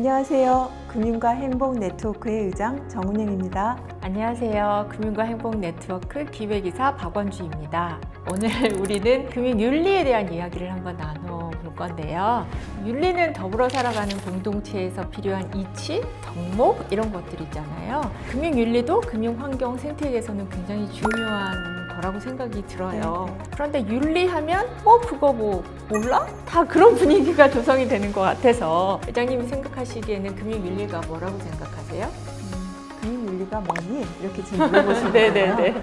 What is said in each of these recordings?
안녕하세요. 금융과 행복 네트워크의 의장 정은영입니다. 안녕하세요. 금융과 행복 네트워크 기획이사 박원주입니다. 오늘 우리는 금융 윤리에 대한 이야기를 한번 나눠 볼 건데요. 윤리는 더불어 살아가는 공동체에서 필요한 이치, 덕목 이런 것들 있잖아요. 금융 윤리도 금융 환경 생태계에서는 굉장히 중요한 거라고 생각이 들어요. 네, 네. 그런데 윤리하면 어 그거 뭐 몰라? 다 그런 분위기가 조성이 되는 것 같아서 회장님이 생각하시기에는 금융 윤리가 뭐라고 생각하세요? 금융 윤리가 뭐니? 이렇게 지금 물어보시는 네네네. 거예요.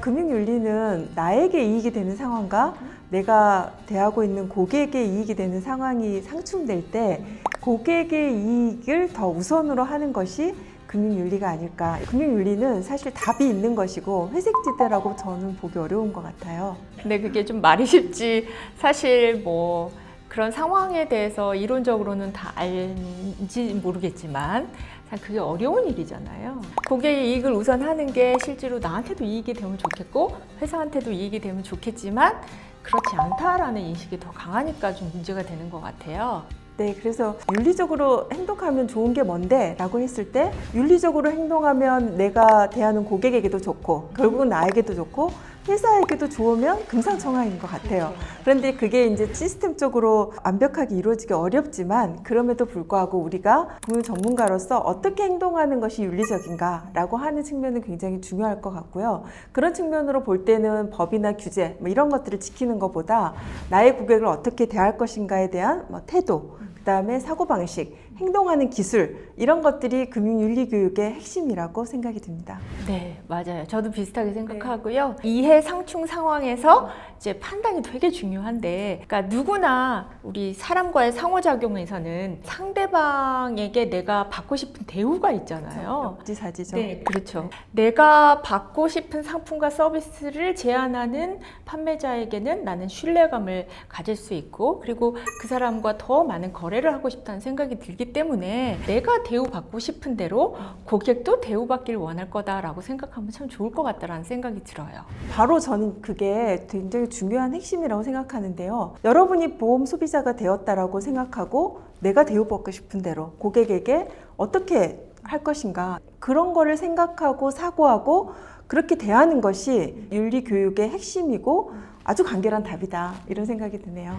금융 윤리는 나에게 이익이 되는 상황과 내가 대하고 있는 고객의 이익이 되는 상황이 상충될 때 고객의 이익을 더 우선으로 하는 것이 금융윤리가 아닐까. 금융윤리는 사실 답이 있는 것이고 회색지대라고 저는 보기 어려운 것 같아요. 근데 그게 좀 말이 쉽지 사실 뭐 그런 상황에 대해서 이론적으로는 다 알지 모르겠지만 참 그게 어려운 일이잖아요. 고객의 이익을 우선하는 게 실제로 나한테도 이익이 되면 좋겠고 회사한테도 이익이 되면 좋겠지만 그렇지 않다라는 인식이 더 강하니까 좀 문제가 되는 것 같아요. 네, 그래서 윤리적으로 행동하면 좋은 게 뭔데? 라고 했을 때 윤리적으로 행동하면 내가 대하는 고객에게도 좋고 결국은 나에게도 좋고 회사에게도 좋으면 금상첨화인 것 같아요. 그런데 그게 이제 시스템적으로 완벽하게 이루어지기 어렵지만 그럼에도 불구하고 우리가 금융 전문가로서 어떻게 행동하는 것이 윤리적인가라고 하는 측면은 굉장히 중요할 것 같고요. 그런 측면으로 볼 때는 법이나 규제 뭐 이런 것들을 지키는 것보다 나의 고객을 어떻게 대할 것인가에 대한 뭐 태도, 그다음에 사고 방식, 행동하는 기술 이런 것들이 금융 윤리 교육의 핵심이라고 생각이 듭니다. 네, 맞아요. 저도 비슷하게 생각하고요. 이해 상충 상황에서 이제 판단이 되게 중요한데, 그러니까 누구나 우리 사람과의 상호작용에서는 상대방에게 내가 받고 싶은 대우가 있잖아요. 역지사지죠. 네, 그렇죠. 내가 받고 싶은 상품과 서비스를 제안하는 판매자에게는 나는 신뢰감을 가질 수 있고, 그리고 그 사람과 더 많은 거래를 하고 싶다는 생각이 들기 때문에 내가 대우받고 싶은 대로 고객도 대우받길 원할 거다라고 생각하면 참 좋을 것 같다라는 생각이 들어요. 바로 저는 그게 굉장히 중요한 핵심이라고 생각하는데요. 여러분이 보험 소비자가 되었다라고 생각하고 내가 대우받고 싶은 대로 고객에게 어떻게 할 것인가 그런 거를 생각하고 사고하고 그렇게 대하는 것이 윤리 교육의 핵심이고 아주 간결한 답이다 이런 생각이 드네요.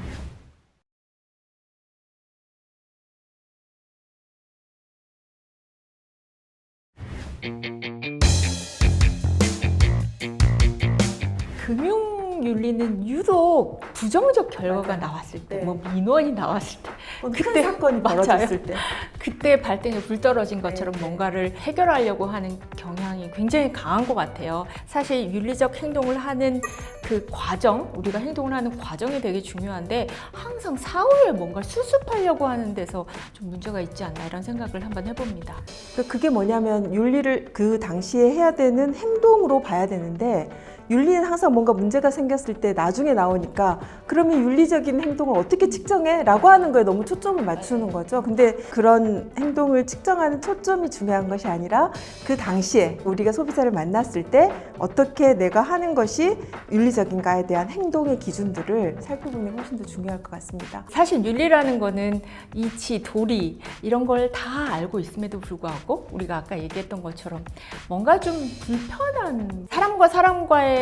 금융 윤리는 유독 부정적 결과가 맞아요. 나왔을 때, 네. 뭐 민원이 나왔을 때, 큰 그때- 사건이. 벌어졌을 때 그때 발등에 불 떨어진 것처럼 네, 네. 뭔가를 해결하려고 하는 경향이 굉장히 강한 것 같아요. 사실 윤리적 행동을 하는 그 과정, 우리가 행동을 하는 과정이 되게 중요한데 항상 사후에 뭔가 수습하려고 하는 데서 좀 문제가 있지 않나 이런 생각을 한번 해봅니다. 그- 그게 뭐냐면 윤리를 그 당시에 해야 되는 행동으로 봐야 되는데 윤리는 항상 뭔가 문제가 생겼을 때 나중에 나오니까 그러면 윤리적인 행동을 어떻게 측정해? 라고 하는 거에 너무 초점을 맞추는 거죠. 근데 그런 행동을 측정하는 초점이 중요한 것이 아니라 그 당시에 우리가 소비자를 만났을 때 어떻게 내가 하는 것이 윤리적인가에 대한 행동의 기준들을 살펴보는 게 훨씬 더 중요할 것 같습니다. 사실 윤리라는 거는 이치, 도리 이런 걸 다 알고 있음에도 불구하고 우리가 아까 얘기했던 것처럼 뭔가 좀 불편한 사람과 사람과의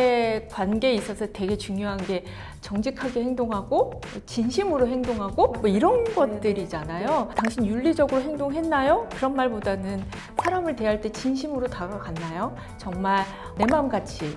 관계에 있어서 되게 중요한 게 정직하게 행동하고 진심으로 행동하고 뭐 이런 것들이잖아요. 당신 윤리적으로 행동했나요? 그런 말보다는 사람을 대할 때 진심으로 다가갔나요? 정말 내 마음같이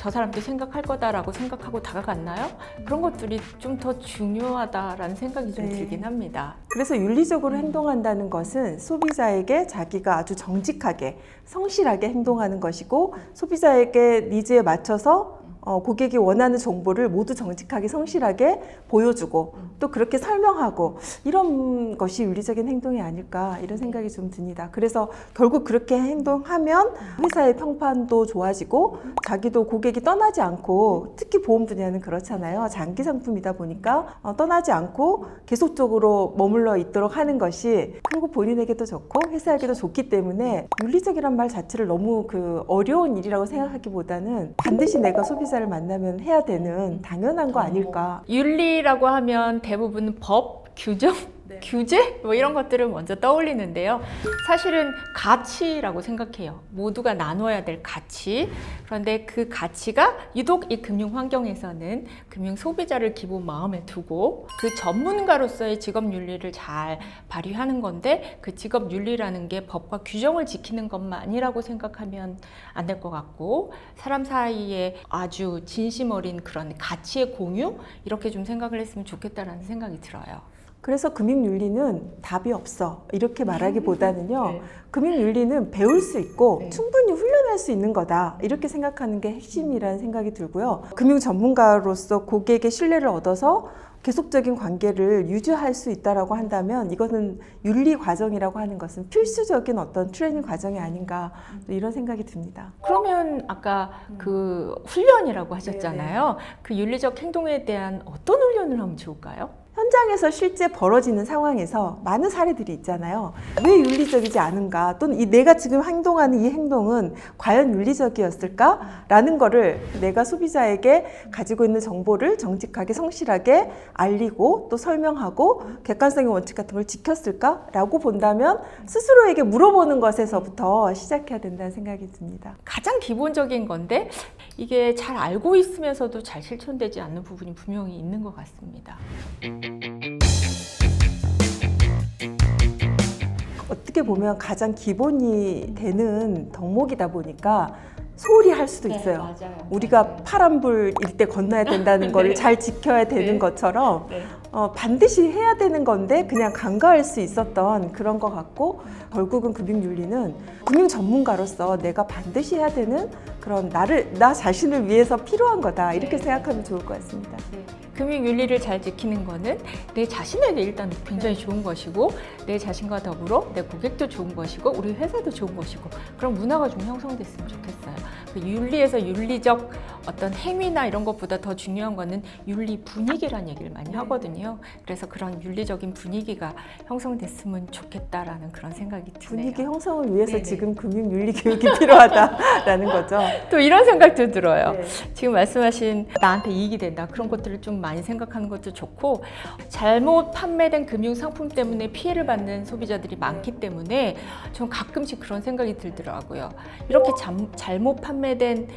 저 사람도 생각할 거다라고 생각하고 다가갔나요? 그런 것들이 좀 더 중요하다라는 생각이 좀 네. 들긴 합니다. 그래서 윤리적으로 행동한다는 것은 소비자에게 자기가 아주 정직하게 성실하게 행동하는 것이고 소비자에게 니즈에 맞춰서 어, 고객이 원하는 정보를 모두 정직하게 성실하게 보여주고 또 그렇게 설명하고 이런 것이 윤리적인 행동이 아닐까 이런 생각이 좀 듭니다. 그래서 결국 그렇게 행동하면 회사의 평판도 좋아지고 자기도 고객이 떠나지 않고 특히 보험 분야는 그렇잖아요. 장기 상품이다 보니까 어, 떠나지 않고 계속적으로 머물러 있도록 하는 것이 결국 본인에게도 좋고 회사에게도 좋기 때문에 윤리적이란 말 자체를 너무 그 어려운 일이라고 생각하기보다는 반드시 내가 소비 자 소비자를 만나면 해야 되는 당연한 거 아닐까. 윤리라고 하면 대부분 법, 규정, 규제 뭐 이런 것들을 먼저 떠올리는데요. 사실은 가치라고 생각해요. 모두가 나눠야 될 가치. 그런데 그 가치가 유독 이 금융 환경에서는 금융 소비자를 기본 마음에 두고 그 전문가로서의 직업 윤리를 잘 발휘하는 건데 그 직업 윤리라는 게 법과 규정을 지키는 것만이라고 생각하면 안 될 것 같고 사람 사이에 아주 진심 어린 그런 가치의 공유 이렇게 좀 생각을 했으면 좋겠다라는 생각이 들어요. 그래서 금융윤리는 답이 없어. 이렇게 말하기보다는요. 네. 금융윤리는 배울 수 있고 네. 충분히 훈련할 수 있는 거다. 이렇게 생각하는 게 핵심이라는 생각이 들고요. 금융 전문가로서 고객의 신뢰를 얻어서 계속적인 관계를 유지할 수 있다라고 한다면 이거는 윤리 과정이라고 하는 것은 필수적인 어떤 트레이닝 과정이 아닌가 이런 생각이 듭니다. 그러면 아까 그 훈련이라고 하셨잖아요. 그 윤리적 행동에 대한 어떤 훈련을 하면 좋을까요? 현장에서 실제 벌어지는 상황에서 많은 사례들이 있잖아요. 왜 윤리적이지 않은가? 또는 이 내가 지금 행동하는 이 행동은 과연 윤리적이었을까? 라는 거를 내가 소비자에게 가지고 있는 정보를 정직하게 성실하게 알리고 또 설명하고 객관성의 원칙 같은 걸 지켰을까? 라고 본다면 스스로에게 물어보는 것에서부터 시작해야 된다는 생각이 듭니다. 가장 기본적인 건데 이게 잘 알고 있으면서도 잘 실천되지 않는 부분이 분명히 있는 것 같습니다. 어떻게 보면 가장 기본이 되는 덕목이다 보니까 소홀히 할 수도 있어요. 네, 맞아요. 우리가 파란불일 때 건너야 된다는 거를 잘 지켜야 되는 네. 것처럼 네. 어, 반드시 해야 되는 건데 그냥 간과할 수 있었던 그런 것 같고 결국은 금융윤리는 금융 전문가로서 내가 반드시 해야 되는 그런 나를 나 자신을 위해서 필요한 거다 이렇게 네. 생각하면 좋을 것 같습니다. 금융 윤리를 잘 지키는 거는 내 자신에게 일단 굉장히 좋은 것이고 내 자신과 더불어 내 고객도 좋은 것이고 우리 회사도 좋은 것이고 그런 문화가 좀 형성됐으면 좋겠어요. 그 윤리에서 윤리적 어떤 행위나 이런 것보다 더 중요한 거는 윤리 분위기란 얘기를 많이 하거든요. 그래서 그런 윤리적인 분위기가 형성됐으면 좋겠다라는 그런 생각이 드네요. 분위기 형성을 위해서 네네. 지금 금융 윤리 교육이 필요하다라는 거죠. 또 이런 생각도 들어요. 네. 지금 말씀하신 나한테 이익이 된다 그런 것들을 좀 많이 생각하는 것도 좋고 잘못 판매된 금융 상품 때문에 피해를 받는 소비자들이 많기 때문에 전 가끔씩 그런 생각이 들더라고요. 이렇게 잠- 잘못 판매된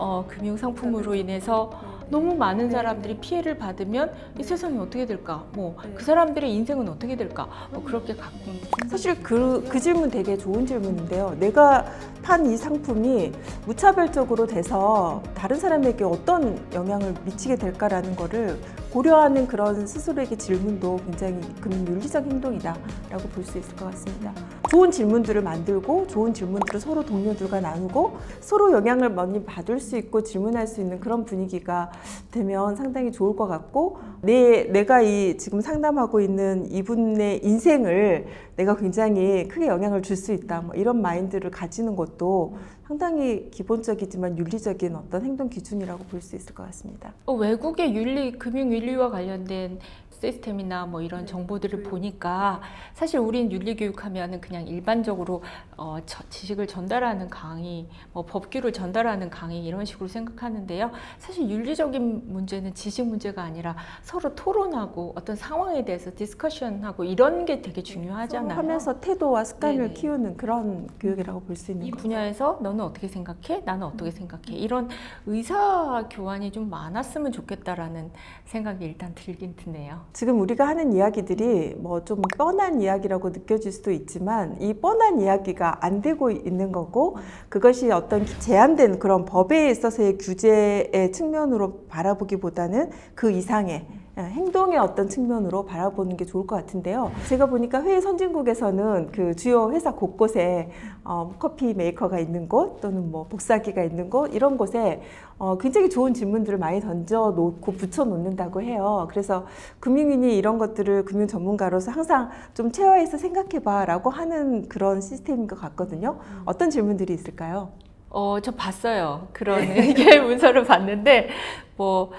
어, 금융 상품으로 인해서 너무 많은 사람들이 피해를 받으면 이 세상이 어떻게 될까? 뭐 그 사람들의 인생은 어떻게 될까? 뭐 그렇게 가끔 사실 그, 그 질문 되게 좋은 질문인데요. 내가 판 이 상품이 무차별적으로 돼서 다른 사람에게 어떤 영향을 미치게 될까라는 거를 고려하는 그런 스스로에게 질문도 굉장히 금융윤리적 행동이다라고 볼 수 있을 것 같습니다. 좋은 질문들을 만들고 좋은 질문들을 서로 동료들과 나누고 서로 영향을 많이 받을 수 있고 질문할 수 있는 그런 분위기가 되면 상당히 좋을 것 같고 내 내가 이 지금 상담하고 있는 이분의 인생을 내가 굉장히 크게 영향을 줄 수 있다 뭐 이런 마인드를 가지는 것도 상당히 기본적이지만 윤리적인 어떤 행동 기준이라고 볼 수 있을 것 같습니다. 어, 외국의 윤리, 금융 윤리와 관련된 시스템이나 뭐 이런 정보들을 보니까 사실 우린 윤리 교육하면은 그냥 일반적으로 어, 저- 지식을 전달하는 강의, 뭐 법규를 전달하는 강의 이런 식으로 생각하는데요. 사실 윤리적인 문제는 지식 문제가 아니라 서로 토론하고 어떤 상황에 대해서 디스커션하고 이런 게 되게 중요하잖아요. 하면서 태도와 습관을 네네. 키우는 그런 교육이라고 볼 수 있는 이 거죠. 분야에서 너는 어떻게 생각해? 나는 어떻게 생각해? 이런 의사 교환이 좀 많았으면 좋겠다라는 생각이 일단 들긴 드네요. 지금 우리가 하는 이야기들이 뭐 좀 뻔한 이야기라고 느껴질 수도 있지만 이 뻔한 이야기가 안 되고 있는 거고 그것이 어떤 제한된 그런 법에 있어서의 규제의 측면으로 바라보기보다는 그 이상의 예, 행동의 어떤 측면으로 바라보는 게 좋을 것 같은데요. 제가 보니까 해외 선진국에서는 그 주요 회사 곳곳에 어, 커피 메이커가 있는 곳 또는 뭐 복사기가 있는 곳 이런 곳에 어, 굉장히 좋은 질문들을 많이 던져 놓고 붙여 놓는다고 해요. 그래서 금융인이 이런 것들을 금융 전문가로서 항상 좀 체화해서 생각해봐라고 하는 그런 시스템인 것 같거든요. 어떤 질문들이 있을까요? 어, 저 봤어요. 그런 이게 문서를 봤는데 뭐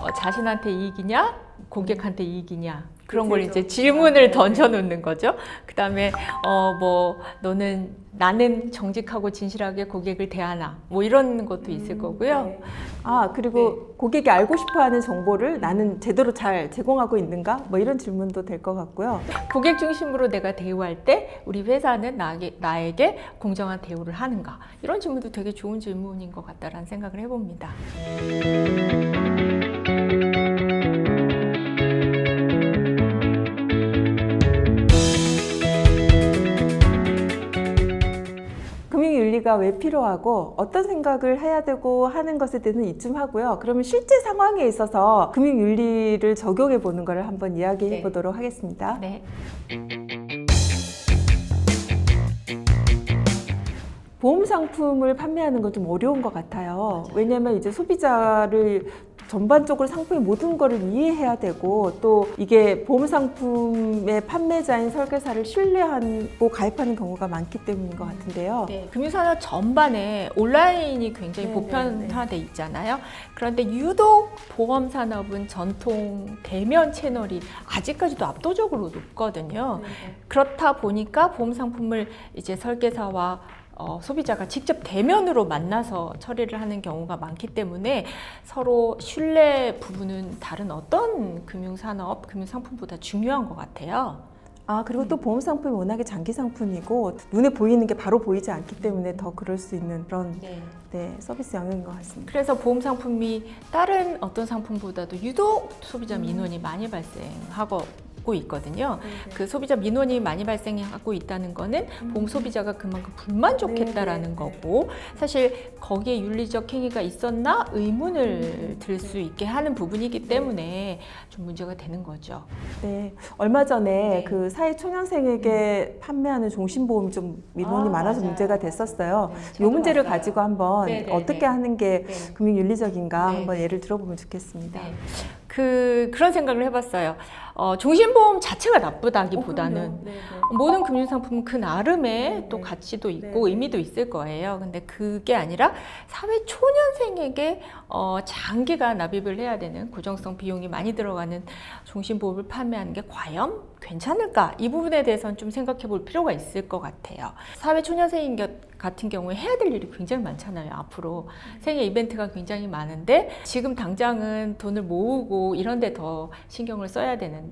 어, 자신한테 이익이냐, 고객한테 이익이냐. 그런 걸 이제 구체적- 질문을 네. 던져 놓는 거죠. 그 다음에 어 뭐 너는 나는 정직하고 진실하게 고객을 대하나 뭐 이런 것도 있을 거고요. 네. 아 그리고 고객이 알고 싶어하는 정보를 나는 제대로 잘 제공하고 있는가? 뭐 이런 질문도 될 것 같고요. 고객 중심으로 내가 대우할 때 우리 회사는 나에게, 나에게 공정한 대우를 하는가 이런 질문도 되게 좋은 질문인 것 같다라는 생각을 해봅니다. 윤리가 왜 필요하고 어떤 생각을 해야 되고 하는 것에 대해서는 이쯤 하고요. 그러면 실제 상황에 있어서 금융 윤리를 적용해 보는 것을 한번 이야기해 네. 보도록 하겠습니다. 네. 보험 상품을 판매하는 건 좀 어려운 것 같아요. 왜냐하면 이제 소비자를 전반적으로 상품의 모든 것을 이해해야 되고 또 이게 보험 상품의 판매자인 설계사를 신뢰하고 가입하는 경우가 많기 때문인 것 같은데요. 네, 금융산업 전반에 온라인이 굉장히 네, 보편화돼 있잖아요. 그런데 유독 보험 산업은 전통 대면 채널이 아직까지도 압도적으로 높거든요. 그렇다 보니까 보험 상품을 이제 설계사와 어, 소비자가 직접 대면으로 만나서 처리를 하는 경우가 많기 때문에 서로 신뢰 부분은 다른 어떤 금융산업, 금융상품보다 중요한 것 같아요. 아 그리고 또 보험 상품이 워낙에 장기 상품이고 눈에 보이는 게 바로 보이지 않기 때문에 더 그럴 수 있는 그런 네, 서비스 영역인 것 같습니다. 그래서 보험 상품이 다른 어떤 상품보다도 유독 소비자 민원이 많이 발생하고 있거든요. 그 소비자 민원이 많이 발생하고 있다는 거는 보험 소비자가 그만큼 불만족했다라는 네, 네, 네. 거고 사실 거기에 윤리적 행위가 있었나 의문을 들 수 있게 하는 부분이기 때문에 좀 문제가 되는 거죠. 네, 얼마 전에 네. 그 사회 초년생에게 판매하는 종신보험이 좀 민원이 아, 많아서 맞아요. 문제가 됐었어요. 네, 이 문제를 봤어요. 가지고 한번 네, 네, 어떻게 네. 하는 게 네. 금융 윤리적인가 네, 한번 네. 예를 들어보면 좋겠습니다. 네. 그 그런 생각을 해봤어요. 어, 종신보험 자체가 나쁘다기보다는 어, 네, 모든 금융상품은 그 나름의 네, 또 네. 가치도 있고 네, 네. 의미도 있을 거예요. 근데 그게 아니라 사회 초년생에게 어, 장기간 납입을 해야 되는 고정성 비용이 많이 들어가는 종신보험을 판매하는 게 과연 괜찮을까? 이 부분에 대해서는 좀 생각해 볼 필요가 있을 것 같아요. 사회 초년생인 것 같은 경우에 해야 될 일이 굉장히 많잖아요. 앞으로 생애 이벤트가 굉장히 많은데 지금 당장은 돈을 모으고 이런 데 더 신경을 써야 되는데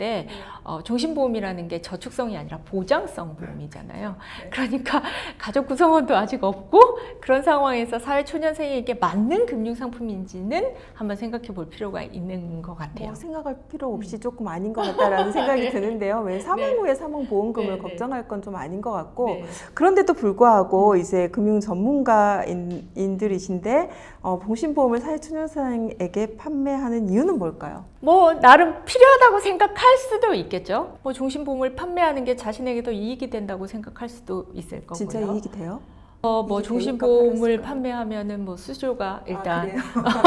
어, 종신보험이라는 게 저축성이 아니라 보장성 보험이잖아요. 그러니까 가족 구성원도 아직 없고 그런 상황에서 사회 초년생에게 맞는 금융 상품인지는 한번 생각해 볼 필요가 있는 것 같아요. 뭐 생각할 필요 없이 조금 아닌 것 같다라는 생각이 드는데요. 왜 사망 네. 후에 사망 보험금을 네, 네. 걱정할 건 좀 아닌 것 같고 네. 그런데도 불구하고 이제 금융 전문가인들이신데 어, 봉신보험을 사회 초년생에게 판매하는 이유는 뭘까요? 뭐 나름 필요하다고 생각 할 수도 있겠죠. 뭐 종신보험을 판매하는 게 자신에게 더 이익이 된다고 생각할 수도 있을 거고요. 진짜 이익이 돼요? 어, 뭐 종신보험을 될까? 판매하면은 뭐 수수료가 아, 일단 그래요?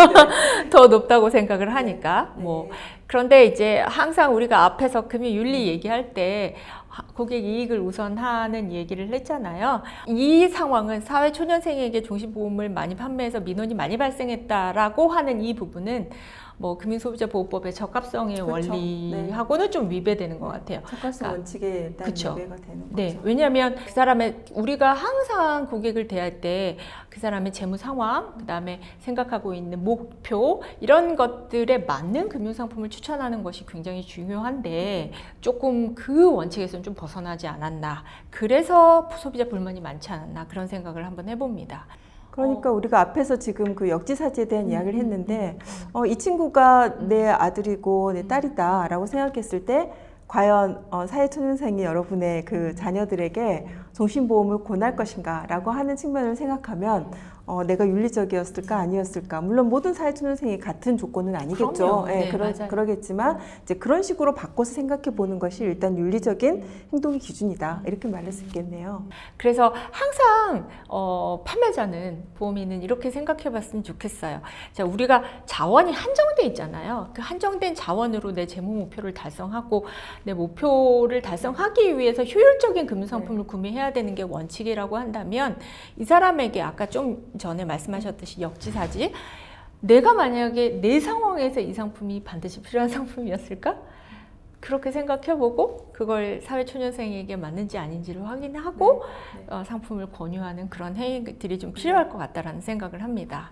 더 높다고 생각을 하니까 네. 뭐 그런데 이제 항상 우리가 앞에서 금융 윤리 얘기할 때 하- 고객 이익을 우선하는 얘기를 했잖아요. 이 상황은 사회 초년생에게 종신보험을 많이 판매해서 민원이 많이 발생했다라고 하는 이 부분은 뭐 금융소비자보호법의 적합성의 그렇죠. 원리하고는 좀 위배되는 것 같아요. 적합성 아, 원칙에 일단 그쵸. 위배가 되는 거죠. 네, 왜냐하면 그 사람의 우리가 항상 고객을 대할 때 그 사람의 재무 상황, 그 다음에 생각하고 있는 목표 이런 것들에 맞는 금융 상품을 추천하는 것이 굉장히 중요한데 조금 그 원칙에서는 좀 벗어나지 않았나. 그래서 소비자 불만이 많지 않았나 그런 생각을 한번 해봅니다. 그러니까 우리가 앞에서 지금 그 역지사지에 대한 음, 이야기를 음, 했는데 음, 어, 이 친구가 내 아들이고 내 딸이다라고 생각했을 때 과연 어, 사회초년생이 여러분의 그 자녀들에게 종신보험을 권할 것인가라고 하는 측면을 생각하면 어, 내가 윤리적이었을까 아니었을까 물론 모든 사회초년생이 같은 조건은 아니겠죠. 예, 네, 그러, 맞아요. 그러겠지만 이제 그런 식으로 바꿔서 생각해 보는 것이 일단 윤리적인 행동의 기준이다 이렇게 말할 수 있겠네요. 그래서 항상 어, 판매자는 보험인은 이렇게 생각해봤으면 좋겠어요. 자, 우리가 자원이 한정돼 있잖아요. 그 한정된 자원으로 내 재무 목표를 달성하고 내 목표를 달성하기 위해서 효율적인 금융 상품을 구매해야 되는 게 원칙이라고 한다면 이 사람에게 아까 좀 전에 말씀하셨듯이 역지사지 내가 만약에 내 상황에서 이 상품이 반드시 필요한 상품이었을까? 그렇게 생각해보고 그걸 사회초년생에게 맞는지 아닌지를 확인하고 네. 어, 상품을 권유하는 그런 행위들이 좀 필요할 것 같다라는 생각을 합니다.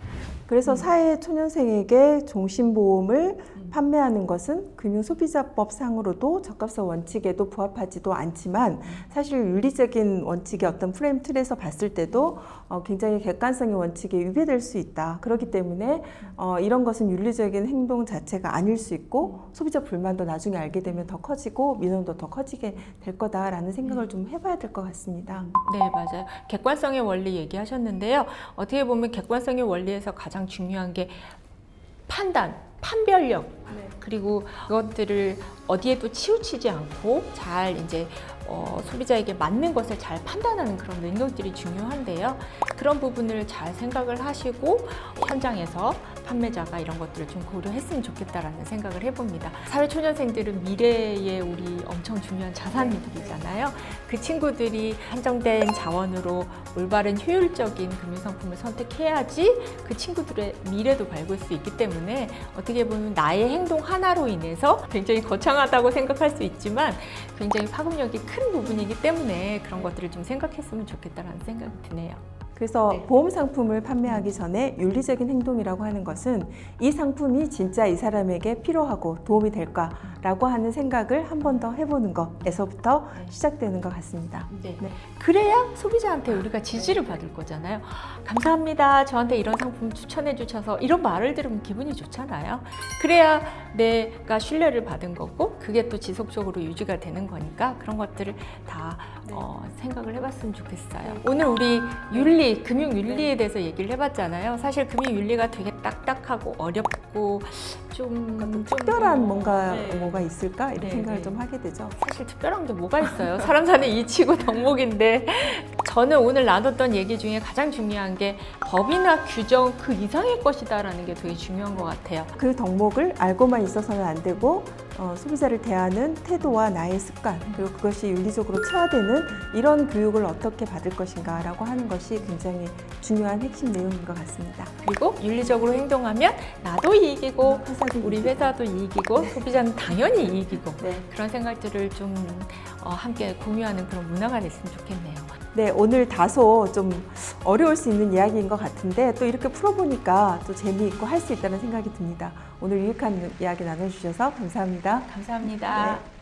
그래서 사회 초년생에게 종신보험을 판매하는 것은 금융소비자법 상으로도 적합성 원칙에도 부합하지도 않지만 사실 윤리적인 원칙의 어떤 프레임 틀에서 봤을 때도 어, 굉장히 객관성의 원칙에 위배될 수 있다. 그렇기 때문에 어, 이런 것은 윤리적인 행동 자체가 아닐 수 있고 소비자 불만도 나중에 알게 되면 더 커지고 민원도 더 커지게 될 거다라는 생각을 좀 해봐야 될 것 같습니다. 네, 맞아요. 객관성의 원리 얘기하셨는데요. 어떻게 보면 객관성의 원리에서 가장 중요한 게 판단, 판별력, 그리고 그것들을 어디에도 치우치지 않고 잘 이제 어, 소비자에게 맞는 것을 잘 판단하는 그런 능력들이 중요한데요. 그런 부분을 잘 생각을 하시고 현장에서 판매자가 이런 것들을 좀 고려했으면 좋겠다라는 생각을 해봅니다. 사회초년생들은 미래의 우리 엄청 중요한 자산들이잖아요. 그 친구들이 한정된 자원으로 올바른 효율적인 금융상품을 선택해야지 그 친구들의 미래도 밝을 수 있기 때문에 어떻게 보면 나의 행동 하나로 인해서 굉장히 거창하다고 생각할 수 있지만 굉장히 파급력이 큰 부분이기 때문에 그런 것들을 좀 생각했으면 좋겠다라는 생각이 드네요. 그래서 네. 보험 상품을 판매하기 전에 윤리적인 행동이라고 하는 것은 이 상품이 진짜 이 사람에게 필요하고 도움이 될까라고 하는 생각을 한 번 더 해보는 것에서부터 네. 시작되는 것 같습니다. 네. 네. 그래야 소비자한테 우리가 지지를 받을 거잖아요. 감사합니다. 저한테 이런 상품 추천해 주셔서 이런 말을 들으면 기분이 좋잖아요. 그래야 내가 신뢰를 받은 거고 그게 또 지속적으로 유지가 되는 거니까 그런 것들을 다 네. 어, 생각을 해봤으면 좋겠어요. 오늘 우리 윤리, 금융 윤리에 대해서 얘기를 해봤잖아요. 사실 금융 윤리가 되게 딱딱하고 어렵고 좀, 좀 특별한 어, 뭔가 네. 뭐가 있을까 이런 네, 생각을 네. 좀 하게 되죠. 사실 특별한 게 뭐가 있어요? 사람 사는 이치고 덕목인데 저는 오늘 나눴던 얘기 중에 가장 중요한 게 법이나 규정 그 이상의 것이다라는 게 되게 중요한 것 같아요. 그 덕목을 알고만 있어서는 안 되고 어, 소비자를 대하는 태도와 나의 습관 그리고 그것이 윤리적으로 체화되는 이런 교육을 어떻게 받을 것인가라고 하는 것이 굉장히 중요한 핵심 내용인 것 같습니다. 그리고 윤리적으로 행동하면 나도 이익이고 회사도 우리. 회사도 이익이고 소비자는 당연히 이익이고 네. 그런 생각들을 좀 어, 함께 공유하는 그런 문화가 됐으면 좋겠네요. 네, 오늘 다소 좀 어려울 수 있는 이야기인 것 같은데 또 이렇게 풀어보니까 또 재미있고 할 수 있다는 생각이 듭니다. 오늘 유익한 이야기 나눠주셔서 감사합니다. 감사합니다. 네.